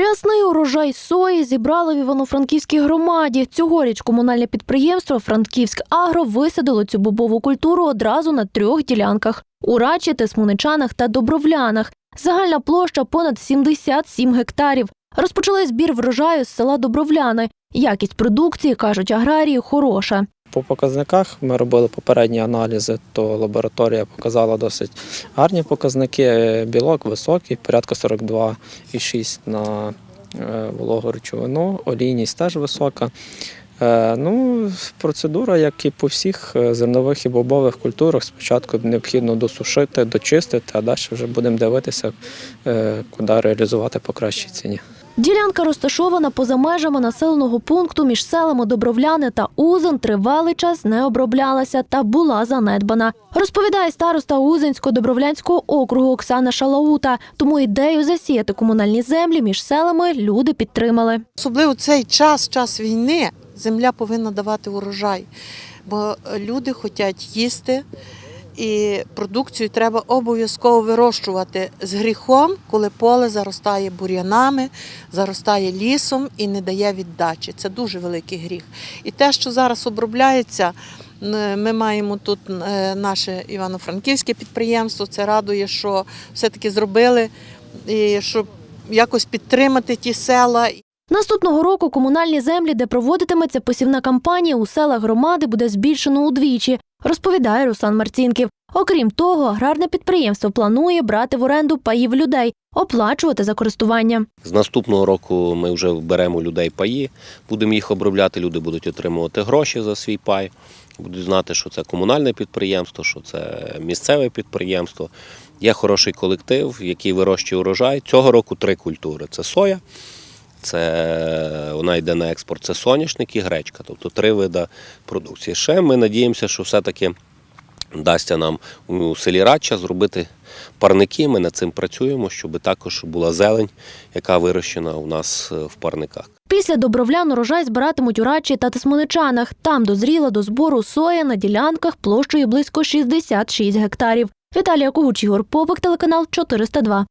Рясний урожай сої зібрали в Івано-Франківській громаді. Цьогоріч комунальне підприємство Франківськ Агро висадило цю бобову культуру одразу на трьох ділянках у Рачі, Тисмуничанах та Добровлянах. Загальна площа понад 77 гектарів. Розпочали збір врожаю з села Добровляни. Якість продукції, кажуть аграрії, хороша. По показниках ми робили попередні аналізи, то лабораторія показала досить гарні показники. Білок високий, порядка 42,6 на е, вологу речовину, олійність теж висока. Е, Ну, процедура, як і по всіх е, зернових і бобових культурах, спочатку необхідно досушити, дочистити, а далі вже будемо дивитися, куди реалізувати по кращій ціні. Ділянка розташована поза межами населеного пункту між селами Добровляни та Узен тривалий час не оброблялася та була занедбана. Розповідає староста Узенського Добровлянського округу Оксана Шалаута. Тому ідею засіяти комунальні землі між селами люди підтримали. Особливо цей час, час війни, земля повинна давати урожай, бо люди хочуть їсти. І продукцію треба обов'язково вирощувати з гріхом, коли поле заростає бур'янами, заростає лісом і не дає віддачі. Це дуже великий гріх. І те, що зараз обробляється, ми маємо тут е, наше івано-франківське підприємство. Це радує, що все-таки зробили, і щоб якось підтримати ті села. Наступного року комунальні землі, де проводитиметься посівна кампанія у селах громади, буде збільшено удвічі, розповідає Руслан Марцінків. Окрім того, аграрне підприємство планує брати в оренду паїв людей, оплачувати за користування. З наступного року ми вже беремо людей паї, будемо їх обробляти, люди будуть отримувати гроші за свій пай, будуть знати, що це комунальне підприємство, що це місцеве підприємство. Є хороший колектив, який вирощує урожай. Цього року три культури: це соя, це вона йде на експорт, це соняшник і гречка, тобто три види продукції. Ще ми надіємося, що все-таки дасться нам у селі Радча зробити парники. Ми над цим працюємо, щоб також була зелень, яка вирощена у нас е, в парниках. Після добровлян урожай збиратимуть у Рачі та Тисмоничанах. Там дозріла до збору соя на ділянках площею близько 66 гектарів. Віталія Когуч, Ігор Попик, телеканал 402.